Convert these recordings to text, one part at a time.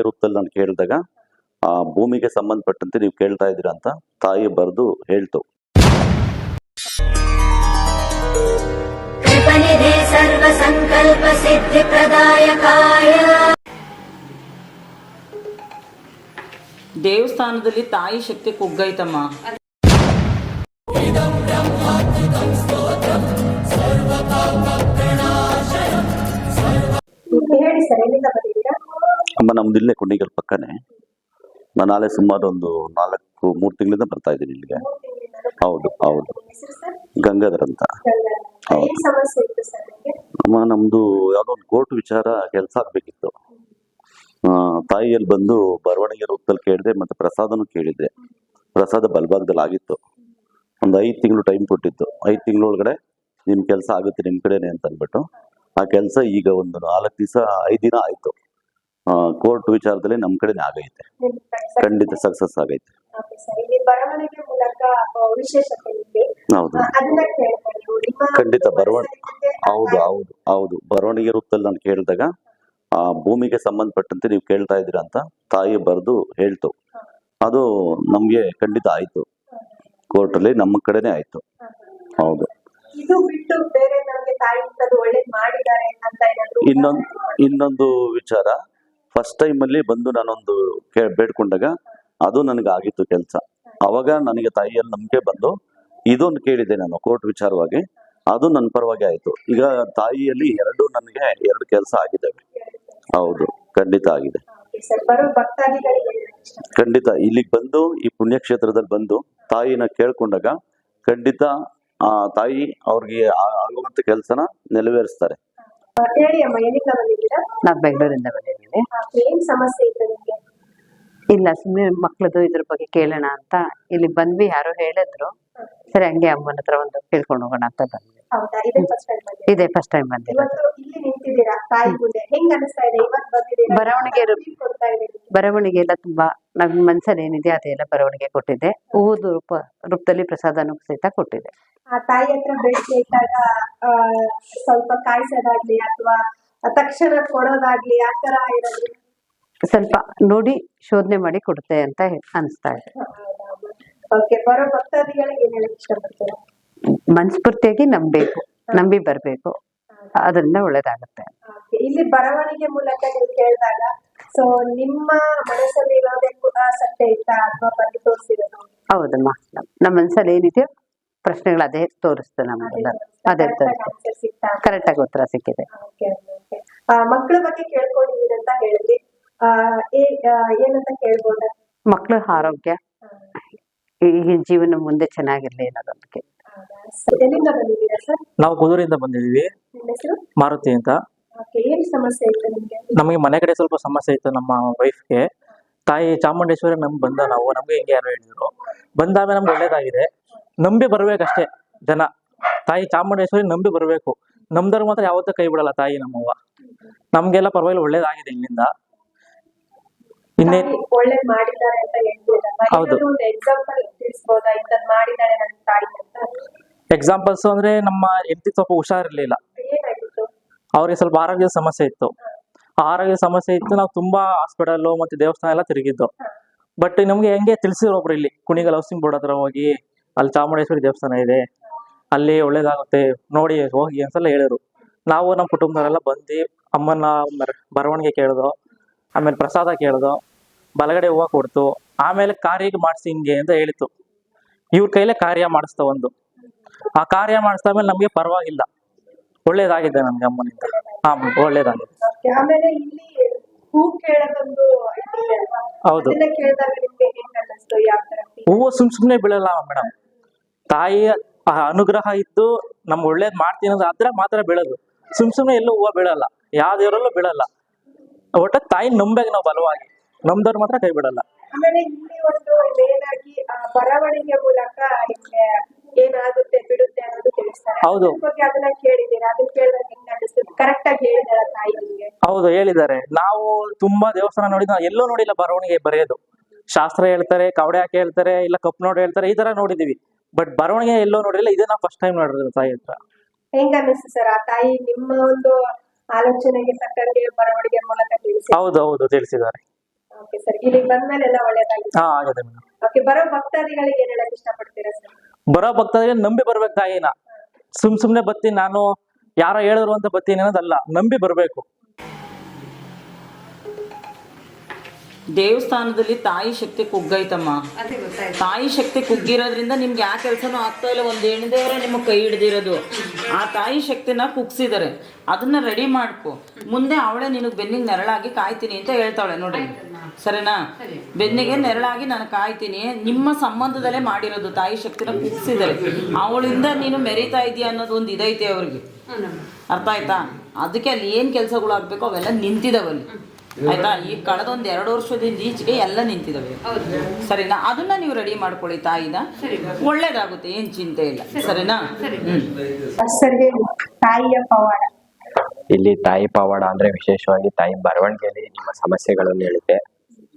ಇರುತ್ತಲ್ಲ ಅಂತ ಕೇಳಿದಾಗ ಆ ಭೂಮಿಗೆ ಸಂಬಂಧಪಟ್ಟಂತೆ ನೀವು ಕೇಳ್ತಾ ಇದ್ದೀರಾ ಅಂತ ತಾಯಿ ಬರೆದು ಹೇಳ್ತು. ಸರ್ವ ಸಂಕಲ್ಪ ಸಿದ್ಧಿ ಪ್ರದಾಯಕಾಯ ದೇವಸ್ಥಾನದಲ್ಲಿ ತಾಯಿ ಶಕ್ತಿ ಕುಗ್ಗೈತಮ್ಮ. ಹೇಳಿ ಸರ್ ಎಲ್ಲಿಂದ ಅಮ್ಮ ನಮ್ದು ಇಲ್ಲೇ ಕುಂಡಿಗಲ್ ಪಕ್ಕನೆ. ನಾನು ನಾಳೆ ಸುಮಾರು ಒಂದು ನಾಲ್ಕು, ಮೂರು ತಿಂಗಳಿಂದ ಬರ್ತಾ ಇದ್ದೀನಿ ಇಲ್ಲಿಗೆ. ಹೌದು ಹೌದು. ಗಂಗಾಧರ್ ಅಂತ. ಹೌದು. ಅಮ್ಮ, ನಮ್ದು ಯಾವುದೋ ಒಂದು ಕೋರ್ಟ್ ವಿಚಾರ ಕೆಲಸ ಆಗಬೇಕಿತ್ತು. ತಾಯಿಯಲ್ಲಿ ಬಂದು ಬರವಣಿಗೆ ರೂಪದಲ್ಲಿ ಕೇಳಿದೆ, ಮತ್ತು ಪ್ರಸಾದನೂ ಕೇಳಿದ್ದೆ ಪ್ರಸಾದ ಬಲಭಾಗದಲ್ಲಿ ಆಗಿತ್ತು. ಒಂದು ಐದು ತಿಂಗಳು ಟೈಮ್ ಕೊಟ್ಟಿತ್ತು. ಐದು ತಿಂಗಳೊಳಗಡೆ ನಿಮ್ಮ ಕೆಲಸ ಆಗುತ್ತೆ ನಿಮ್ಮ ಕಡೆನೆ ಅಂತ ಅಂದ್ಬಿಟ್ಟು. ಆ ಕೆಲಸ ಈಗ ಒಂದು ನಾಲ್ಕು ದಿವಸ, ಐದು ದಿನ ಆಯ್ತು. ಕೋರ್ಟ್ ವಿಚಾರದಲ್ಲಿ ನಮ್ ಕಡೆ ಆಗೈತೆ. ಖಂಡಿತ ಸಕ್ಸಸ್ ಆಗೈತೆ. ಹೌದು. ಖಂಡಿತ ಬರವಣಿಗೆ ಹೌದು ಹೌದು ಹೌದು. ಬರವಣಿಗೆ ರೂಪದಲ್ಲಿ ನಾನು ಕೇಳಿದಾಗ ಆ ಭೂಮಿಗೆ ಸಂಬಂಧಪಟ್ಟಂತೆ ನೀವು ಕೇಳ್ತಾ ಇದ್ದೀರಾ ಅಂತ ತಾಯಿ ಬರೆದು ಹೇಳ್ತು. ಅದು ನಮ್ಗೆ ಖಂಡಿತ ಆಯ್ತು. ಕೋರ್ಟಲ್ಲಿ ನಮ್ಮ ಕಡೆನೆ ಆಯ್ತು. ಹೌದು. ಇನ್ನೊಂದು ಇನ್ನೊಂದು ವಿಚಾರ. ಫಸ್ಟ್ ಟೈಮ್ ಅಲ್ಲಿ ಬಂದು ನಾನೊಂದು ಕೇ ಬೇಡ್ಕೊಂಡಾಗ ಅದು ನನಗೆ ಆಗಿತ್ತು ಕೆಲಸ. ಅವಾಗ ನನಗೆ ತಾಯಿಯಲ್ಲಿ ನಂಬಿಕೆ ಬಂದು ಇದೊಂದು ಕೇಳಿದೆ ನಾನು ಕೋರ್ಟ್ ವಿಚಾರವಾಗಿ. ಅದು ನನ್ನ ಪರವಾಗಿ ಆಯ್ತು. ಈಗ ತಾಯಿಯಲ್ಲಿ ಎರಡು ನನಗೆ ಎರಡು ಕೆಲಸ ಆಗಿದ್ದಾವೆ. ಹೌದು ಖಂಡಿತ ಆಗಿದೆ. ಖಂಡಿತ. ಇಲ್ಲಿಗೆ ಬಂದು ಈ ಪುಣ್ಯಕ್ಷೇತ್ರದಲ್ಲಿ ಬಂದು ತಾಯಿನ ಕೇಳ್ಕೊಂಡಾಗ ಖಂಡಿತ ಆ ತಾಯಿ ಅವ್ರಿಗೆ ಆಗುವಂತ ಕೆಲಸನ ನೆರವೇರಿಸ್ತಾರೆ. ಹೇಳಿ ಅಮ್ಮ ಎಲ್ಲಿಂದ ಬಂದಿದ್ದೀರಾ? ನಾವು ಬೆಂಗಳೂರಿಂದ ಬಂದಿದ್ದೀವಿ ಆ, ಏನ್ ಸಮಸ್ಯೆ ಇತ್ತು ನಿಮ್ಗೆ? ಇಲ್ಲ ಸುಮ್ಮನೆ ಮಕ್ಳದು ಇದ್ರ ಬಗ್ಗೆ ಕೇಳೋಣ ಅಂತ. ಇಲ್ಲಿ ಬಂದ್ವಿ ಯಾರೋ ಹೇಳಿದ್ರು. ಸರಿ ಹಂಗೆ ಅಮ್ಮನ ಹತ್ರ ಒಂದು ಕೇಳ್ಕೊಂಡು ಹೋಗೋಣ ಅಂತ ಬಂದ್ವಿ. ಹೌದಾ? ಇದೇ ಫಸ್ಟ್ ಟೈಮ್ ಬಂದಿದ್ದೀರಾ? ಇದೇ ಫಸ್ಟ್ ಟೈಮ್ ಬಂದಿರೋದು. ಇವತ್ತು ಇಲ್ಲಿ ನಿಂತಿದ್ದೀರಾ ತಾಯಿ ಮುಂದೆ? ಹೆಂಗ್ ಅನಿಸ್ತಾ ಇದೆ? ಇವತ್ತು ಬಂದಿದ್ದೀರಾ? ಬರವಣಿಗೆ ರು- feel ಕೊಡ್ತಾ ಇದೆ ನಿಮ್ಗೆ? ಬರವಣಿಗೆ ಎಲ್ಲ ತುಂಬಾ ನಮ್ಮ ಮನ್ಸಲ್ಲಿ ಏನಿದೆ ಅದೆಲ್ಲ ಬರವಣಿಗೆ ಕೊಟ್ಟಿದೆ ಹೂವುದು ರೂಪ ರೂಪದಲ್ಲಿ ಪ್ರಸಾದನೂ ಸಹಿತ ಕೊಟ್ಟಿದೆ ಆ ತಾಯಿ ಹತ್ರ ಬೇಡಿಕೆ ಇಟ್ಟಾಗ ಸ್ವಲ್ಪ ಕಾಯಿಸೋದಾಗ್ಲಿ ಅಥವಾ ತಕ್ಷಣ ಕೊಡೋದಾಗ್ಲಿ ಆ ತರ ಇರೋದು. ಸ್ವಲ್ಪ ನೋಡಿ ಶೋಧನೆ ಮಾಡಿ ಕೊಡುತ್ತೆ ಅಂತ ಅನ್ಸ್ತಾ ಇದೆ. ಓಕೆ ಬರೋ ಭಕ್ತಾದಿಗಳಿಗೆ ಏನ್ ಹೇಳಕ್ ಇಷ್ಟಪಡ್ತೀರಾ? ಮನಸ್ಫೂರ್ತಿಯಾಗಿ ನಂಬಬೇಕು ನಂಬಿ ಬರ್ಬೇಕು. ಅದರಿಂದ ಒಳ್ಳೇದಾಗುತ್ತೆ. ಇಲ್ಲಿ ಬರವಣಿಗೆ ಮೂಲಕ ನೀವು ಕೇಳಿದಾಗ ಸೊ ನಿಮ್ಮ ಮನಸ್ಸಲ್ಲಿ ಇರೋದೇ ಕೂಡ ಸತ್ಯ ಇತ್ತ? ಅಥವಾ ಬಂದು ತೋರಿಸಿರೋದು? ಹೌದಮ್ಮ ನಮ್ಮ ಮನಸ್ಸಲ್ಲಿ ಏನಿದೆಯೋ ಪ್ರಶ್ನೆಗಳು ಅದೇ ತೋರಿಸ್ತು ನಮಗೆಲ್ಲ ಅದೇ ತೋರಿಸ್ತು. ಕರೆಕ್ಟ್ ಆಗಿ ಉತ್ತರ ಸಿಕ್ಕಿದೆ. Okay, okay. ಆ, ಮಕ್ಕಳ ಬಗ್ಗೆ ಕೇಳ್ಕೊಂಡಿದ್ದೀರಿ ಅಂತ ಹೇಳಿದ್ರಿ ಏನಂತ ಕೇಳ್ಬೋದ? ಮಕ್ಕಳ ಆರೋಗ್ಯ. ಈಗಿನ ಜೀವನ ಮುಂದೆ ಚೆನ್ನಾಗಿರ್ಲಿ ಅನ್ನೋದೊಂದು ನಾವು ಕುದೂರಿಂದ ಬಂದಿದ್ದೀವಿ. ನಿಮ್ಮ ಹೆಸರು? ಮಾರುತಿ ಅಂತ. ಏನ್ ಸಮಸ್ಯೆ ಇತ್ತು ನಿಮ್ಗೆ? ನಮಗೆ ಮನೆ ಕಡೆ ಸ್ವಲ್ಪ ಸಮಸ್ಯೆ ಇತ್ತು ನಮ್ಮ ವೈಫ್ಗೆ ತಾಯಿ ಚಾಮುಂಡೇಶ್ವರಿ ನಮ್ಗೆ ಬಂದ ನಾವು ನಮ್ಗೆ ಹಿಂಗೆ ಯಾರು ಹೇಳಿದ್ರು. ಬಂದಾಗ ನಮ್ಗೆ ಒಳ್ಳೇದಾಗಿದೆ. ನಂಬಿ ಬರ್ಬೇಕಷ್ಟೇ ಜನ. ತಾಯಿ ಚಾಮುಂಡೇಶ್ವರಿ ನಂಬಿ ಬರಬೇಕು. ನಮ್ದವ್ರು ಮಾತ್ರ ಯಾವತ್ತೂ ಕೈ ಬಿಡಲ್ಲ ತಾಯಿ ನಮ್ಮವ್ವ. ನಮ್ಗೆಲ್ಲ ಪರವಾಗಿಲ್ಲ ಒಳ್ಳೇದಾಗಿದೆ ಇಲ್ಲಿಂದ. ಇನ್ನೇ ತಾಯಿ ಒಳ್ಳೇದ್ ಮಾಡಿದ್ದಾರೆ ಅಂತ ಹೇಳ್ಬೋದಲ್ವಾ ಹೌದು. ಎಕ್ಸಾಂಪಲ್ಸ್ ಅಂದ್ರೆ ನಮ್ಮ ಹೆಂಡತಿ ಸ್ವಲ್ಪ ಹುಷಾರಿರ್ಲಿಲ್ಲ. ಅವ್ರಿಗೆ ಸ್ವಲ್ಪ ಆರೋಗ್ಯದ ಸಮಸ್ಯೆ ಇತ್ತು. ಆರೋಗ್ಯದ ಸಮಸ್ಯೆ ಇತ್ತು ನಾವು ತುಂಬಾ ಹಾಸ್ಪಿಟಲ್ ಮತ್ತೆ ದೇವಸ್ಥಾನ ಎಲ್ಲ ತಿರುಗಿದ್ದು. ಬಟ್ ನಮ್ಗೆ ಹೆಂಗೆ ತಿಳಿಸಿದ್ರು ಒಬ್ರು ಇಲ್ಲಿ ಕುಣಿಗಲ್ ಹೌಸಿಂಗ್ ಬೋರ್ಡ್ ಹತ್ರ ಹೋಗಿ. ಅಲ್ಲಿ ಚಾಮುಂಡೇಶ್ವರಿ ದೇವಸ್ಥಾನ ಇದೆ. ಅಲ್ಲಿ ಒಳ್ಳೇದಾಗುತ್ತೆ. ನೋಡಿ ಹೋಗಿ ಅಂತೆಲ್ಲ ಹೇಳಿದ್ರು. ನಾವು ನಮ್ಮ ಕುಟುಂಬದವರೆಲ್ಲ ಬಂದು ಅಮ್ಮನ ಬರವಣಿಗೆ ಕೇಳ್ದು ಆಮೇಲೆ ಪ್ರಸಾದ ಕೇಳ್ದು ಬಲಗಡೆ ಹೂವು ಕೊಡ್ತು ಆಮೇಲೆ ಕಾರ್ಯಕ್ಕೆ ಮಾಡಿಸಿ ಹಿಂಗೆ ಅಂತ ಹೇಳಿತು ಇವ್ರ ಕೈಲೇ ಕಾರ್ಯ ಮಾಡಿಸ್ತಾ ಒಂದು. ಆ ಕಾರ್ಯ ಮಾಡಿಸ್ತ ಮೇಲೆ ನಮ್ಗೆ ಪರವಾಗಿಲ್ಲ. ಒಳ್ಳೇದಾಗಿದೆ ನಮ್ಗೆ ಅಮ್ಮನಿಂದ. ಹಾ ಒಳ್ಳೇದಾಗಿದೆ. ಹೌದು. ಹೂವು ಸುಮ್ ಸುಮ್ನೆ ಬೀಳಲ್ಲ ಮೇಡಮ್. ತಾಯಿಯ ಆ ಅನುಗ್ರಹ ಇದ್ದು ನಮ್ ಒಳ್ಳೇದ್ ಮಾಡ್ತೀನಿ ಅಂದ್ರೆ ಅದ್ರ ಮಾತ್ರ ಬೆಳೆದು. ಸುಮ್ ಸುಮ್ನೆ ಎಲ್ಲೂ ಹೂವು ಬೀಳಲ್ಲ. ಯಾವ ದೇವರಲ್ಲೂ ಬೀಳಲ್ಲ. ಒಟ್ಟ ತಾಯಿ ನಂಬೆಗೆ ನಾವು ಬಲವಾಗಿ. ನಮ್ದವ್ರು ಮಾತ್ರ ಕೈ ಬಿಡಲ್ಲ. ಆಮೇಲೆ ಇಲ್ಲಿ ಒಂದು ಮೇನ್ ಆಗಿ ಬರವಣಿಗೆ ಮೂಲಕ ನಿಮ್ಗೆ ಏನಾಗುತ್ತೆ ಬಿಡುತ್ತೆ ಅನ್ನೋದು ತಿಳಿಸ್ತಾರೆ. ಹೌದು. ಅದ್ರ ಬಗ್ಗೆ ಅದನ್ನ ಕೇಳಿದೀರಾ ಅದನ್ನ ಕೇಳಿದಾಗ ಹೆಂಗ್ ಅನಿಸ್ತು ಕರೆಕ್ಟ್ ಆಗಿ ಹೇಳಿದಾರ ತಾಯಿ ನಿಮ್ಗೆ? ಹೌದು ಹೇಳಿದ್ದಾರೆ. ನಾವು ತುಂಬಾ ದೇವಸ್ಥಾನ ನೋಡಿದ ನಾವು ಎಲ್ಲೂ ನೋಡಿಲ್ಲ ಬರವಣಿಗೆ ಬರೆಯೋದು. ಶಾಸ್ತ್ರ ಹೇಳ್ತಾರೆ ಕವಡೆ ಹಾಕಿ ಹೇಳ್ತಾರೆ ಇಲ್ಲ ಕಪ್ ನೋಡಿ ಹೇಳ್ತಾರೆ ಈ ತರ ನೋಡಿದೀವಿ. ಬಟ್ ಬರವಣಿಗೆ ಎಲ್ಲೋ ನೋಡಿಲ್ಲ ಇದನ್ನ ಫಸ್ಟ್ ಟೈಮ್ ನೋಡಿದ್ರೆ ತಾಯಿ ಹತ್ರ. ಹೆಂಗ ಅನಿಸ್ತು ಸರ್ ಆ ತಾಯಿ ನಿಮ್ಮ ಒಂದು ಆಲೋಚನೆಗೆ ತಕ್ಕಂಗೆ ಬರವಣಿಗೆ ಮೂಲಕ ತಿಳಿಸಿ? ಹೌದು ಹೌದು ತಿಳಿಸಿದ್ದಾರೆ. ಓಕೆ ಸರ್ ಇಲ್ಲಿಗೆ ಬಂದ್ಮೇಲೆ ಎಲ್ಲ ಒಳ್ಳೇದಾಗಿದೆ. ಹಾ ಆಗಿದೆ ಮೇಡಮ್ ಓಕೆ ಬರೋ ಭಕ್ತಾದಿಗಳಿಗೆ ಏನ್ ಹೇಳಕ್ ಇಷ್ಟಪಡ್ತೀರಾ ಸರ್ ಬರೋ ಭಕ್ತರಿಗೆ ನಂಬಿ ಬರ್ಬೇಕು ತಾಯಿನ ಸುಮ್ ಸುಮ್ನೆ ಬತ್ತೀನಿ ನಾನು ಯಾರೋ ಹೇಳಿದ್ರು ಅಂತ ಬತ್ತೀನಿ ಅನ್ನೋದಲ್ಲ ನಂಬಿ ಬರ್ಬೇಕು. ದೇವಸ್ಥಾನದಲ್ಲಿ ತಾಯಿ ಶಕ್ತಿ ಕುಗ್ಗೈತಮ್ಮ. ತಾಯಿ ಶಕ್ತಿ ಕುಗ್ಗಿರೋದ್ರಿಂದ ನಿಮ್ಗೆ ಯಾವ ಕೆಲಸನೂ ಆಗ್ತಾ ಇಲ್ಲ ಒಂದು ಹೆಣ್ದೇವ್ರೆ ನಿಮಗೆ ಕೈ ಹಿಡ್ದಿರೋದು. ಆ ತಾಯಿ ಶಕ್ತಿನ ಕುಗ್ಸಿದ್ದಾರೆ ಅದನ್ನ ರೆಡಿ ಮಾಡ್ಕೊ. ಮುಂದೆ ಅವಳೇ ನಿನಗೆ ಬೆನ್ನಿಗೆ ನೆರಳಾಗಿ ಕಾಯ್ತೀನಿ ಅಂತ ಹೇಳ್ತಾಳೆ ನೋಡಿ ಸರಿನಾ? ಬೆನ್ನಿಗೆ ನೆರಳಾಗಿ ನಾನು ಕಾಯ್ತೀನಿ. ನಿಮ್ಮ ಸಂಬಂಧದಲ್ಲೇ ಮಾಡಿರೋದು ತಾಯಿ ಶಕ್ತಿನ ಕುಗ್ಸಿದ್ದಾರೆ ಅವಳಿಂದ ನೀನು ಮೆರೀತಾ ಇದೀಯ ಅನ್ನೋದು ಒಂದು ಇದೈತೆ ಅವ್ರಿಗೆ. ಅರ್ಥ ಆಯ್ತಾ? ಅದಕ್ಕೆ ಅಲ್ಲಿ ಏನು ಕೆಲಸಗಳು ಆಗ್ಬೇಕು ಅವೆಲ್ಲ ನಿಂತಿದಾವಲ್ಲಿ. ಆಯ್ತಾ? ಈ ಕಳೆದ ಒಂದ್ ಎರಡು ವರ್ಷದಿಂದ ಈಚೆಗೆ ಎಲ್ಲ ನಿಂತಿದಾವೆ. ಸರಿನಾ? ಅದನ್ನ ನೀವು ರೆಡಿ ಮಾಡ್ಕೊಳ್ಳಿ ತಾಯಿನ ಒಳ್ಳೇದಾಗುತ್ತೆ ಏನ್ ಚಿಂತೆ ಇಲ್ಲ. ಸರಿನಾ? ತಾಯಿಯ ಪವಾಡ. ಇಲ್ಲಿ ತಾಯಿ ಪವಾಡ ಅಂದ್ರೆ ವಿಶೇಷವಾಗಿ ತಾಯಿ ಬರವಣಿಗೆಯಲ್ಲಿ ನಿಮ್ಮ ಸಮಸ್ಯೆಗಳನ್ನು ಹೇಳುತ್ತೆ.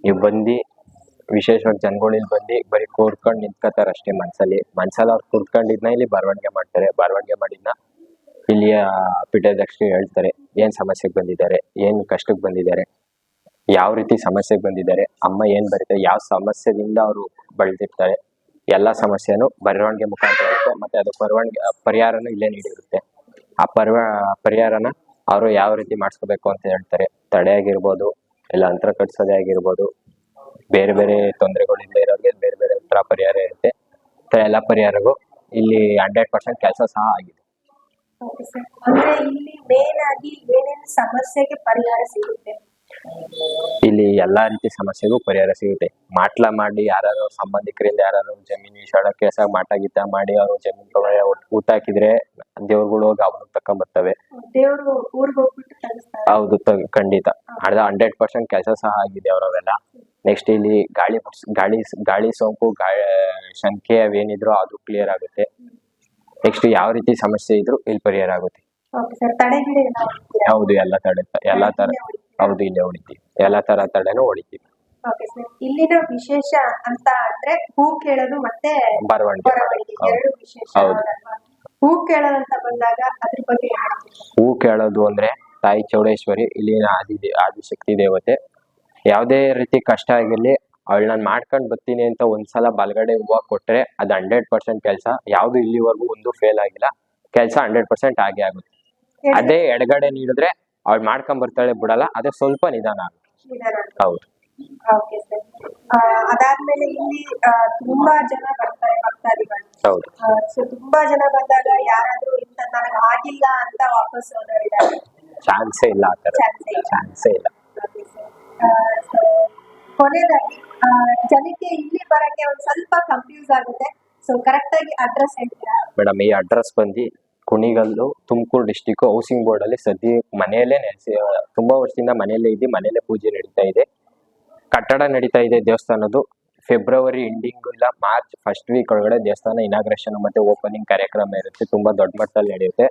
ನೀವು ಬಂದು ವಿಶೇಷವಾಗಿ ಜನಗಳು ಇಲ್ಲಿ ಬಂದು ಬರೀ ಕೂರ್ಕೊಂಡು ನಿಂತ್ಕೋತಾರೆ ಅಷ್ಟೇ ಮನ್ಸಲ್ಲಿ. ಮನ್ಸಲ್ಲಿ ಅವ್ರು ಕೂರ್ಕೊಂಡಿದ್ನ ಇಲ್ಲಿ ಬರವಣಿಗೆ ಮಾಡ್ತಾರೆ. ಬರವಣಿಗೆ ಮಾಡಿದ್ನ ಇಲ್ಲಿಯ ಪೀಠಾಧ್ಯಕ್ಷರು ಹೇಳ್ತಾರೆ. ಏನ್ ಸಮಸ್ಯೆಗೆ ಬಂದಿದ್ದಾರೆ, ಏನ್ ಕಷ್ಟಕ್ಕೆ ಬಂದಿದ್ದಾರೆ, ಯಾವ ರೀತಿ ಸಮಸ್ಯೆಗೆ ಬಂದಿದ್ದಾರೆ, ಅಮ್ಮ ಏನ್ ಬರೀತಾರೆ ಯಾವ ಸಮಸ್ಯೆದಿಂದ ಅವರು ಬಳದಿರ್ತಾರೆ, ಎಲ್ಲಾ ಸಮಸ್ಯೆನು ಬರವಣಿಗೆ ಮುಖಾಂತರ ಇರುತ್ತೆ, ಮತ್ತೆ ಅದು ಬರವಣಿಗೆ, ಪರಿಹಾರನೂ ಇಲ್ಲೇ ನೀಡಿರುತ್ತೆ. ಆ ಪರ್ವ, ಪರಿಹಾರನ ಅವರು ಯಾವ ರೀತಿ ಮಾಡಿಸ್ಕೋಬೇಕು ಅಂತ ಹೇಳ್ತಾರೆ. ತಡೆ ಆಗಿರ್ಬೋದು, ಇಲ್ಲ ಅಂತರ ಕಟ್ಸೋದೇ ಆಗಿರ್ಬೋದು, ಬೇರೆ ಬೇರೆ ತೊಂದರೆಗಳಿಂದ ಇರೋರಿಗೆ ಬೇರೆ ಬೇರೆ ತರ ಪರಿಹಾರ ಇರುತ್ತೆ. ಎಲ್ಲ ಪರಿಹಾರಗೂ ಇಲ್ಲಿ ಹಂಡ್ರೆಡ್ ಪರ್ಸೆಂಟ್ ಕೆಲಸ ಸಹ ಆಗಿದೆ. ಅಂದ್ರೆ ಇಲ್ಲಿ ಮೇನ್ ಆಗಿ ಏನೇನು ಸಮಸ್ಯೆಗೆ ಪರಿಹಾರ ಸಿಗುತ್ತೆ? ಇಲ್ಲಿ ಎಲ್ಲಾ ರೀತಿ ಸಮಸ್ಯೆಗೂ ಪರಿಹಾರ ಸಿಗುತ್ತೆ. ಮಾಟ್ಲ ಮಾಡಿ ಯಾರು ಸಂಬಂಧಿಕರಿಂದ ಯಾರು ಜಮೀನು ವಿಷಾಡ ಕೆಲಸ ಮಾಟ ಗೀಟ ಮಾಡಿ ಅವರು ಜಮೀನ್ ತಗೊಂಡು ಊಟ ಹಾಕಿದ್ರೆ ದೇವ್ರುಗಳು ಹೋಗಿ ಅವನು ತಕೊಂಡ್ ಬರ್ತವೆ. ದೇವ್ರು ಊರ್ಗ್ ಹೋಗ್ಬಿಟ್ಟು ಹೌದು ಖಂಡಿತ. ಅರ್ಧ ಹಂಡ್ರೆಡ್ ಪರ್ಸೆಂಟ್ ಕೆಲಸ ಸಹ ಆಗಿದೆ ಅವರವೆಲ್ಲ ನೆಕ್ಸ್ಟ್ ಇಲ್ಲಿ ಗಾಳಿ ಗಾಳಿ ಗಾಳಿ ಸೋಂಕು ಶಂಕೆ ಅವೇನಿದ್ರು ಅದು ಕ್ಲಿಯರ್ ಆಗುತ್ತೆ. ನೆಕ್ಸ್ಟ್ ಯಾವ ರೀತಿ ಸಮಸ್ಯೆ ಇದ್ರು ಇಲ್ಲಿ ಪರಿಹಾರ ಆಗುತ್ತೆ. ಹೌದು ಎಲ್ಲ ತಡೆ ಎಲ್ಲ ತರ. ಹೌದು ಇಲ್ಲೇ ಹೊಡಿತೀವಿ ಎಲ್ಲ ತರ ತಡೆನೂ ಹೊಡಿತೀವಿ ಇಲ್ಲಿನ ವಿಶೇಷ ಅಂತ ಅಂದ್ರೆ ಹೂ ಕೇಳೋದು ಮತ್ತೆ ಬರವಣಿಗೆ. ಹೌದು. ಎರಡು ವಿಶೇಷ ಹೌದು. ಹೂ ಕೇಳೋದಂತ ಬಂದಾಗ ಅದ್ರ ಬಗ್ಗೆ? ಹೂ ಕೇಳೋದು ಅಂದ್ರೆ ತಾಯಿ ಚೌಡೇಶ್ವರಿ ಇಲ್ಲಿನ ಆದಿ ಆದಿಶಕ್ತಿ ದೇವತೆ. ಯಾವುದೇ ರೀತಿ ಕಷ್ಟ ಆಗಿರ್ಲಿ ಅವಳು ನಾನು ಮಾಡ್ಕೊಂಡ್ ಬರ್ತೀನಿ ಅಂತ ಒಂದ್ಸಲ ಬಲಗಡೆ ಹೂವ ಕೊಟ್ರೆ ಅದು ಹಂಡ್ರೆಡ್ ಪರ್ಸೆಂಟ್ ಕೆಲಸ. ಯಾವ್ದು ಇಲ್ಲಿವರೆಗೂ ಒಂದು ಫೇಲ್ ಆಗಿಲ್ಲ. ಕೆಲಸ ಹಂಡ್ರೆಡ್ ಪರ್ಸೆಂಟ್ ಆಗೇ ಆಗುತ್ತೆ. ಅದೇ ಎಡಗಡೆ ನೀಡಿದ್ರೆ ಅವಳು ಮಾಡ್ಕೊಂಡ್ ಬರ್ತಾಳೆ ಬಿಡಲ್ಲ. ಅದೇ ಸ್ವಲ್ಪ ನಿಧಾನ ಆಗುತ್ತೆ. ಹೌದು. ಅದಾದ್ಮೇಲೆ ಇಲ್ಲಿ ತುಂಬಾ ಜನ ಬರ್ತಾರೆ ಭಕ್ತಾದಿಗಳು. ಹೌದು. ಸೊ ತುಂಬಾ ಜನ ಬಂದಾಗ ಯಾರಾದ್ರೂ ಇಂತ ನನಗೆ ಆಗಿಲ್ಲ ಅಂತ ವಾಪಸ್ ಹೋದವರಿದ್ದಾರೆ ಚಾನ್ಸೇ ಇಲ್ಲ. ಚಾನ್ಸೇ ಇಲ್ಲ. ಕೊನೆಯದಾಗಿ ಜನಕ್ಕೆ ಇಲ್ಲಿ ಬರಕ್ಕೆ ಒಂದ್ ಸ್ವಲ್ಪ ಕನ್ಫ್ಯೂಸ್ ಆಗುತ್ತೆ. ಸೊ ಕರೆಕ್ಟ್ ಆಗಿ ಅಡ್ರೆಸ್ ಹೇಳ್ತೀರಾ? ಮೇಡಮ್ ಈ ಅಡ್ರೆಸ್ ಬಂದು Kunigal, Tumakuru district housing board ಅಲ್ಲಿ ಸದ್ಯ ಮನೆಯಲ್ಲೇ ನೆಲೆಸಿ ತುಂಬಾ ವರ್ಷದಿಂದ ಮನೆಯಲ್ಲೇ ಇದ್ದು ಮನೆಯಲ್ಲೇ ಪೂಜೆ ನಡೀತಾ ಇದೆ. ಕಟ್ಟಡ ನಡೀತಾ ಇದೆ ದೇವಸ್ಥಾನದ್ದು. ಫೆಬ್ರವರಿ ಎಂಡಿಂಗ್ ಇಲ್ಲ ಮಾರ್ಚ್ ಫಸ್ಟ್ ವೀಕ್ ಒಳಗಡೆ ದೇವಸ್ಥಾನ ಇನಾಗ್ರೇಷನ್ ಮತ್ತೆ ಓಪನಿಂಗ್ ಕಾರ್ಯಕ್ರಮ ಇರುತ್ತೆ. ತುಂಬಾ ದೊಡ್ಡ ಮಟ್ಟದಲ್ಲಿ ನಡೆಯುತ್ತೆ.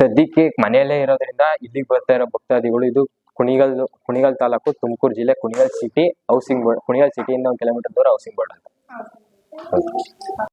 ಸದ್ಯಕ್ಕೆ ಮನೆಯಲ್ಲೇ ಇರೋದ್ರಿಂದ ಇಲ್ಲಿಗೆ ಬರ್ತಾ ಇರೋ ಭಕ್ತಾದಿಗಳು ಇದು ಕುಣಿಗಲ್ ಕುಣಿಗಲ್ ತಾಲೂಕು ತುಮಕೂರು ಜಿಲ್ಲೆ Kunigal city housing board Kunigal ಸಿಟಿಯಿಂದ ಒಂದು ಕಿಲೋಮೀಟರ್ ದೂರ ಹೌಸಿಂಗ್ ಬೋರ್ಡ್ ಅಂತ.